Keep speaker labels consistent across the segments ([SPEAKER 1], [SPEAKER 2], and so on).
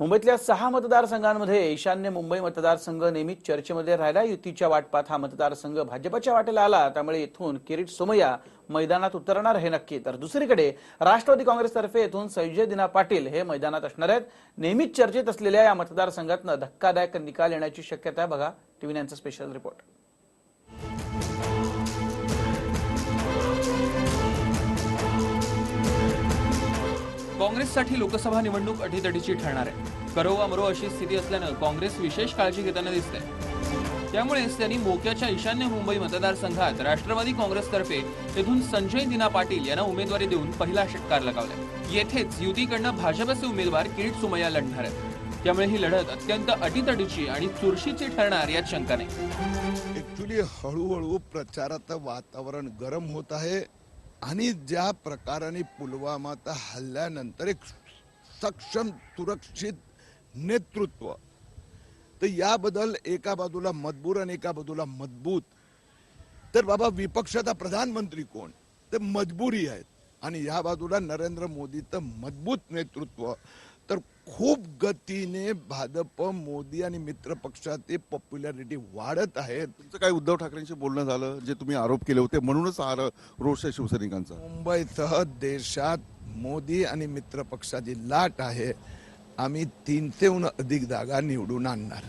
[SPEAKER 1] मुंबईतल्या सहा मतदारसंघांमध्ये ईशान्य मुंबई मतदारसंघ नेहमीच चर्चेमध्ये राहिला. युतीच्या वाटपात हा मतदारसंघ भाजपच्या वाटेला आला. त्यामुळे इथून किरीट सोमय्या मैदानात उतरणार हे नक्की. तर दुसरीकडे राष्ट्रवादी काँग्रेसतर्फे येथून संजय दिना पाटील हे मैदानात असणार आहेत. नेहमीच चर्चेत असलेल्या या मतदारसंघातनं धक्कादायक निकाल येण्याची शक्यता आहे. बघा टीव्ही नाईनचा स्पेशल रिपोर्ट
[SPEAKER 2] काँग्रेससाठी लोकसभा निवडणूक अटीतटीची ठरणार आहे. करो वा मरो अशी स्थिती असल्यानं काँग्रेस विशेष काळजी घेताना दिसते त्यामुळेच त्यांनी मोक्याच्या ईशान्य मुंबई मतदारसंघात राष्ट्रवादी काँग्रेसतर्फे तेथून संजय दिना पाटील यांना उमेदवारी देऊन पहिला षटकार लगावलाय येथेच युतीकडनं भाजपचे उमेदवार किरीट सुमय्या लढणार आहेत. त्यामुळे ही लढत अत्यंत अटीतटीची आणि चुरशीची ठरणार यात शंका नाही.
[SPEAKER 3] ऍक्च्युली हळूहळू प्रचाराचं वातावरण गरम होत आहे. आणि ज्या प्रकाराने पुलवामाचा हल्ल्यानंतर एक सक्षम सुरक्षित नेतृत्व तर याबद्दल एका बाजूला मजबूर आणि एका बाजूला मजबूत. तर बाबा विपक्षाचा प्रधानमंत्री कोण? ते मजबुरी आहेत. आणि या बाजूला नरेंद्र मोदीचं मजबूत नेतृत्व तर खूप गतीने भाजप मोदी आणि मित्र पक्षाचे पॉप्युलॅरिटी वाढत आहेत.
[SPEAKER 4] तुमचं काय उद्धव ठाकरेंशी बोलणं झालं जे तुम्ही आरोप केले होते म्हणूनच रोष आहे शिवसैनिकांचा.
[SPEAKER 3] मुंबईसह देशात मोदी आणि मित्र पक्षाची लाट आहे. आम्ही तीनशेहून अधिक जागा निवडून आणणार.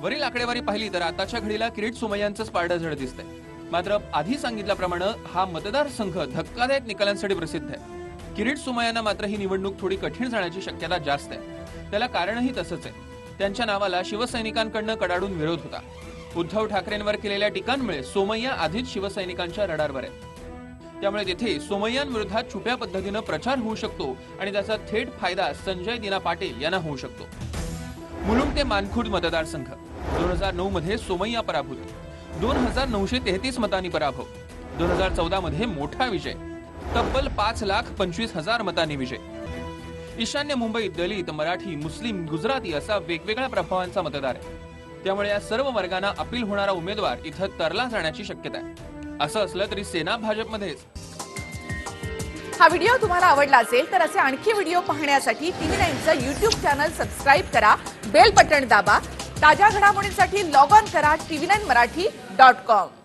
[SPEAKER 2] वरील आकडेवारी पाहिली तर आताच्या घडीला किरीट सोमय्यांचंच पारडं जड दिसतंय. मात्र आधी सांगितल्याप्रमाणे हा मतदारसंघ धक्कादायक निकालांसाठी प्रसिद्ध आहे. किरीट सुमयांना मात्र ही निवडणूक थोडी कठीण जाण्याची शक्यता जास्त आहे. त्याला कारणही तसंच आहे. त्यांच्या नावाला शिवसैनिकांकडनं कडाडून विरोध होता. उद्धव ठाकरेंवर केलेल्या टीकांमुळे सोमय्या आधीच शिवसैनिकांच्या रडारवर आहेत. त्यामुळे तिथे सोमय्यांविरोधात छुप्या पद्धतीनं प्रचार होऊ शकतो आणि त्याचा थेट फायदा संजय दिना पाटील यांना होऊ शकतो. मुलुंड ते मानखुर्द मतदारसंघ दोन हजार नऊ मध्ये सोमय्या पराभूत. दोन हजार नऊशे तेहतीस मतांनी पराभव. दोन हजार चौदा मध्ये मोठा विजय. तब्बल पाच लाख पंचवीस हजार मतांनी विजय. ईशान्य मुंबईत दलित मराठी मुस्लिम गुजराती असा वेगवेगळ्या प्रभावांचा मतदार आहे. त्यामुळे या सर्व वर्गांना अपील होणारा उमेदवार इथं तरला जाण्याची शक्यता आहे. असं असलं तरी सेना भाजपमध्येच.
[SPEAKER 5] हा व्हिडिओ तुम्हाला आवडला असेल तर असे आणखी व्हिडिओ पाहण्यासाठी टीव्ही नाईनचं युट्यूब चॅनल सबस्क्राईब करा बेल बटन दाबा ताज्या घडामोडींसाठी लॉग ऑन करा TV nine Marathi dot com.